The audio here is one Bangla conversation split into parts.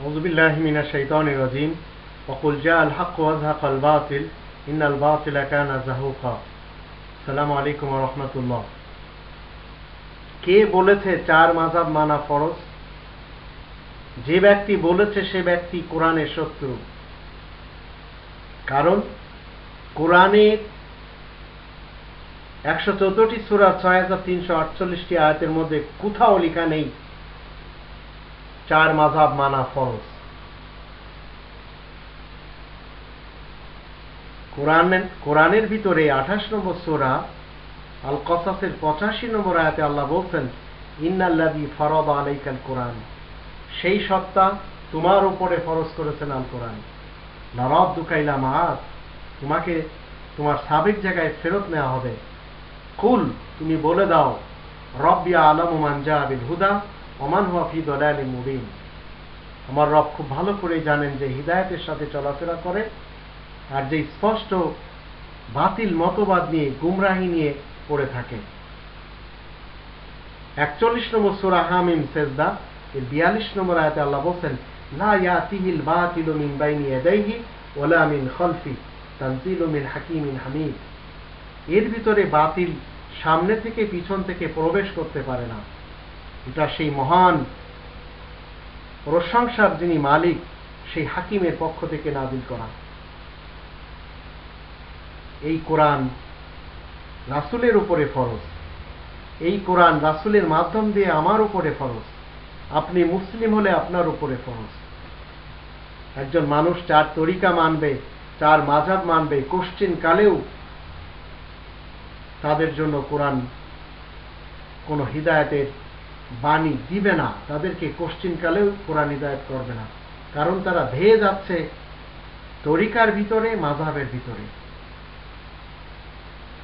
أعوذ بالله من الشيطان الرجيم وقل جاء الحق وزهق الباطل إن الباطل كان زهوقا السلام عليكم ورحمة الله কে বলেছে চার মাজাব মানা ফরজ যে ব্যক্তি বলেছে সে ব্যক্তি কোরআনের শত্রু কারণ কোরআনে একশো চোদ্দটি সুরা ছয় হাজার তিনশো আটচল্লিশটি আয়াতের মধ্যে কোথাও লেখা নেই চার মাঝাব মানা ফরজ। কোরআনের কোরআনের ভিতরে আঠাশ নম্বর সোরা আল কসাসের পঁচাশি নম্বর আয়াতে আল্লাহ বলছেন ইন্নাল্লাদি ফরদ আলাইকাল কোরআন। সেই সত্তা তোমার উপরে ফরজ করেছেন আল কোরআন নরব দুকাইলা মাত তোমাকে, তোমার সাবেক জায়গায় ফেরত নেওয়া হবে। কুল, তুমি বলে দাও রব্বিয়া আলম মানজা আবিল হুদা। ওমান হুয়া ফি দলালি মুবিন। আমার রব খুব ভালো করে জানেন যে হৃদায়তের সাথে চলাফেরা করে আর যে স্পষ্ট বাতিল মতবাদ নিয়ে, গুমরাহি নিয়ে পড়ে থাকে। একচল্লিশ নম্বর সুরা হামিম সেজদা, এর বিয়াল্লিশ নম্বর আয়তে আল্লাহ বলছেন, লা ইয়াতিহিল বাতিলু মিন বাইনি ইয়াদাইহি ওয়ালা মিন খলফি তানজিলু মিন হাকিমিন হামিদ। এর ভিতরে বাতিল সামনে থেকে পিছন থেকে প্রবেশ করতে পারে না। এটা সেই মহান প্রশংসার যিনি মালিক, সেই হাকিমের পক্ষ থেকে নাজিল করা। এই কোরআন রাসুলের উপরে ফরজ। এই কোরআন রাসুলের মাধ্যম দিয়ে আমার উপরে ফরজ। আপনি মুসলিম হলে আপনার উপরে ফরজ। একজন মানুষ চার তরিকা মানবে, চার মাঝাব মানবে, কোশ্চিন কালেও তাদের জন্য কোরআন কোনো হৃদায়তের বাণী দিবে না, তাদেরকে কোশ্চিন কালেও কোরআন হৃদায়ত করবে না। কারণ তারা ধেয়ে যাচ্ছে তরিকার ভিতরে মাঝাবের ভিতরে।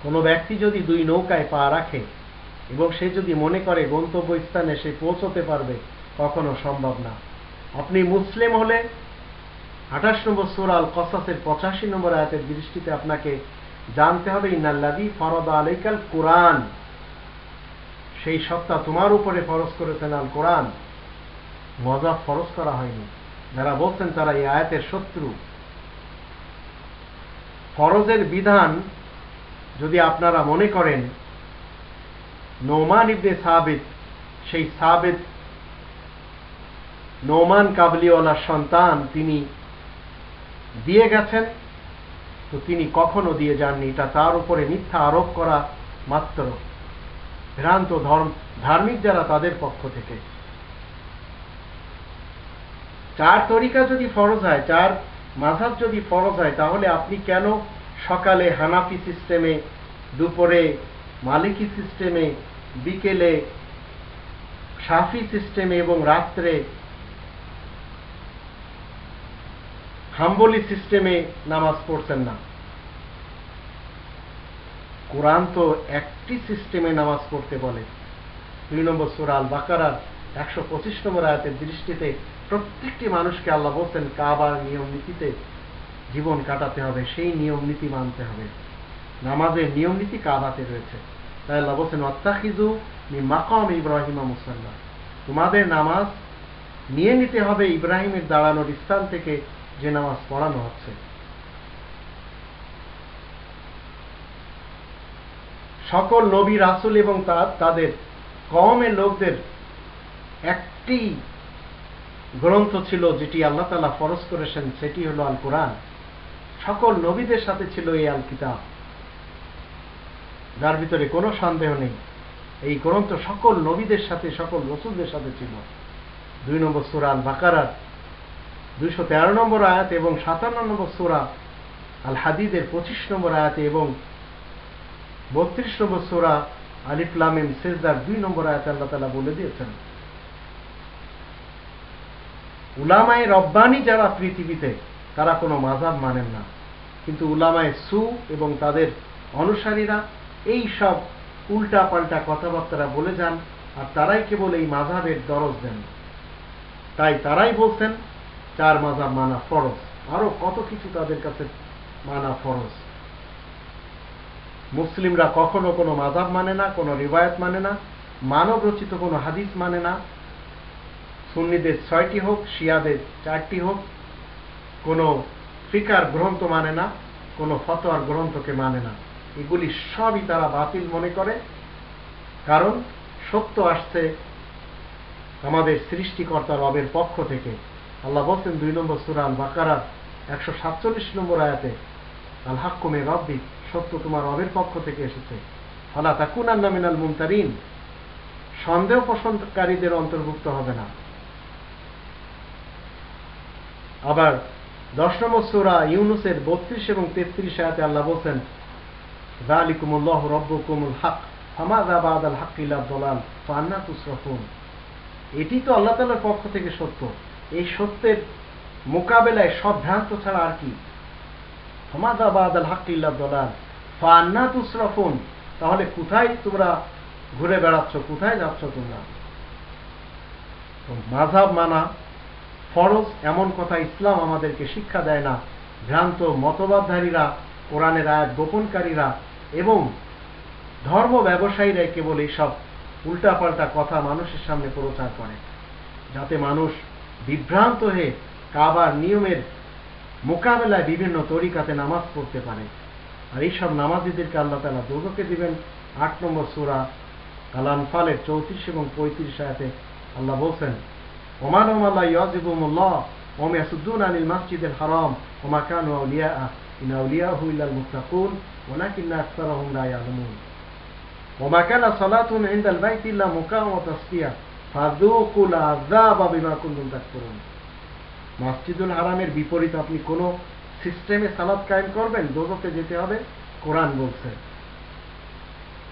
কোনো ব্যক্তি যদি দুই নৌকায় পা রাখে এবং সে যদি মনে করে গন্তব্য স্থানে সে পৌঁছতে পারবে, কখনো সম্ভব না। আপনি মুসলিম হলে আঠাশ নম্বর সুরাল কসাসের পঁচাশি নম্বর আয়াতের দৃষ্টিতে আপনাকে জানতে হবে ইন্নাল্লাদি ফরদ আলাইকাল কোরআন। সেই সত্তা তোমার উপরে ফরজ করেছেন আল কোরআন। মজা ফরজ করা হয়নি। যারা বলছেন তারা এই আয়াতের শত্রু। ফরজের বিধান যদি আপনারা মনে করেন, নোমান ইবনে সাবেদ সেই সাবেদ নোমান কাবলিওয়ালার সন্তান, তিনি দিয়ে গেছেন, তো তিনি কখনো দিয়ে যাননি। এটা তার উপরে মিথ্যা আরোপ করা মাত্র। ভ্রান্ত ধর্ম, ধার্মিক যারা তাদের পক্ষ থেকে। চার তরিকা যদি ফরজ হয়, চার মাঝাব যদি ফরজ হয়, তাহলে আপনি কেন সকালে হানাফি সিস্টেমে দুপুরে মালিকি সিস্টেমে বিকেলে সাফি সিস্টেমে এবং রাত্রে হাম্বলি সিস্টেমে নামাজ পড়ছেন না? কোরআন তো একটি সিস্টেমে নামাজ পড়তে বলে। দুই নম্বর সুরাল বাকারার একশো পঁচিশ নম্বর আয়াতের দৃষ্টিতে প্রত্যেকটি মানুষকে আল্লাহ বলছেন কাবার নিয়ম নীতিতে জীবন কাটাতে হবে, সেই নিয়ম নীতি মানতে হবে। নামাজের নিয়ম নীতি কাবাতে রয়েছে। তাই আল্লাহ বলছেন অত্তাখিজু মি মাকাম ইব্রাহিমা মুসাল্লাহ তোমাদের নামাজ নিয়ে নিতে হবে ইব্রাহিমের দাঁড়ানোর স্থান থেকে যে নামাজ পড়ানো হচ্ছে। সকল নবী, রাসুল এবং তাদের কমের লোকদের একটি গ্রন্থ ছিল যেটি আল্লাহ তালা ফরজ করেছেন, সেটি হলো আল কোরআন সকল নবীদের সাথে ছিল এই আল কিতাব যার ভিতরে কোনো সন্দেহ নেই, এই গ্রন্থ সকল নবীদের সাথে, সকল রসুলদের সাথে ছিল। দুই নম্বর সুরা আল বাকারার দুইশো তেরো নম্বর আয়াত এবং সাতান্ন নম্বর সুরা আল হাদিদের পঁচিশ নম্বর আয়াতে এবং বত্রিশ নম্বর সুরা আলিফলামিম সেজদার দুই নম্বর আয়াত আল্লাহ তালা বলে দিয়েছেন, উলামায় রব্বানি যারা পৃথিবীতে, তারা কোনো মাজাব মানেন না। কিন্তু উলামায় সু এবং তাদের অনুসারীরা এই সব উল্টা পাল্টা কথাবার্তা বলে যান আর তারাই কেবল এই মাঝাবের দরজ দেন। তাই তারাই বলছেন, চার মাজাব মানা ফরজ, আরও কত কিছু তাদের কাছে মানা ফরজ। মুসলিমরা কখনো কোনো মাজাব মানে না, কোনো রিবায়ত মানে না মানব রচিত কোনো হাদিস মানে না। সুন্নিদের ছয়টি হোক, শিয়াদের চারটি হোক, কোনো ফিকার গ্রন্থ মানে না, কোনো ফতোয়ার গ্রন্থকে মানে না। এগুলি সবই তারা বাতিল মনে করে, কারণ সত্য আসছে আমাদের সৃষ্টিকর্তা রবের পক্ষ থেকে। আল্লাহ বলছেন দুই নম্বর সুরাল বাকারার একশো সাতচল্লিশ নম্বর আয়াতে আল হাক্কুমে রব্বি সত্য তোমার রবের পক্ষ থেকে এসেছে। ফলা তাকুনান্না মিনাল মুমতারিন। সন্দেহ পোষণকারীদের অন্তর্ভুক্ত হবে না। আবার দশ নম্বর সুরা ইউনুসের বত্রিশ এবং তেত্রিশ আয়াতে আল্লাহ বলছেন দালিকুমুল্লাহ রব্বুকুমুল হক ফামাদা বাদাল হাক্কিল্লা দলাল ফান্না তুসরফুন। এটি তো আল্লাহ তালার পক্ষ থেকে সত্য। এই সত্যের মোকাবেলায় সব ভ্রান্ত ছাড়া আর কি? তাহলে কোথায় তোমরা ঘুরে বেড়াচ্ছ? কোথায় যাচ্ছ তোমরা? মাঝাব মানা, ফরজ এমন কথা ইসলাম আমাদেরকে শিক্ষা দেয় না। ভ্রান্ত মতবাদধারীরা, কোরআনের আয়াত গোপনকারীরা এবং ধর্ম ব্যবসায়ীরা কেবল এইসব উল্টাপাল্টা কথা মানুষের সামনে প্রচার করে। যাতে মানুষ বিভ্রান্ত হয়ে কাবার নিয়মের মোকাবেলায় বিভিন্ন তরিকাতে নামাজ পড়তে পারে। আর এইসব নামাজিদেরকে আল্লাহ তালা দোজকে দিবেন। আট নম্বর সুরা আল আনফালের চৌত্রিশ এবং পঁয়ত্রিশ আয়াতে আল্লাহ বলছেন, Oman ওমাল্লাহ ইয়াজিবুমুল্লাহ Om ইয়াসুদ্দুন Anil Auliya in ওমা কানা সালাতুন ইনদাল বাইতি ইল্লা মুকাম ওয়া তাকফুরুন। মসজিদুল হারামের বিপরীত আপনি কোনো সিস্টেমে সালাত কায়েম করবেন? দোজকে যেতে হবে? কোরআন বলছে।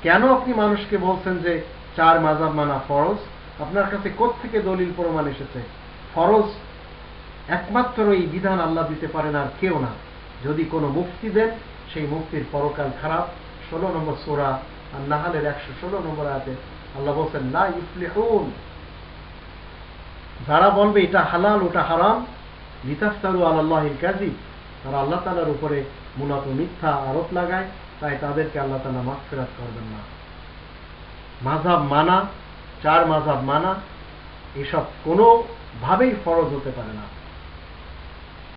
কেন আপনি মানুষকে বলছেন যে চার মাজাব মানা ফরজ? আপনার কাছে থেকে দলিল প্রমাণ এসেছে? ফরজ একমাত্র এই বিধান আল্লাহ দিতে পারেন আর কেউ না। যদি কোনো মুক্তি দেন, সেই মুক্তির পরকাল খারাপ। ষোলো নম্বর সোরা আর নাহালের একশো ষোলো নম্বর আয়াতে আল্লাহ বলছেন না ইফলিহুন। যারা বলবে এটা হালাল, ওটা হারাম লিতাফতারু আল্লাহিল কাজী তারা আল্লাহ তালার উপরে মূলত মিথ্যা আরোপ লাগায়, তাই তাদেরকে আল্লাহ তালা মাফেরাত করবেন না। মাঝাব মানা, চার মাঝাব মানা, এসব কোনোভাবেই ফরজ হতে পারে না।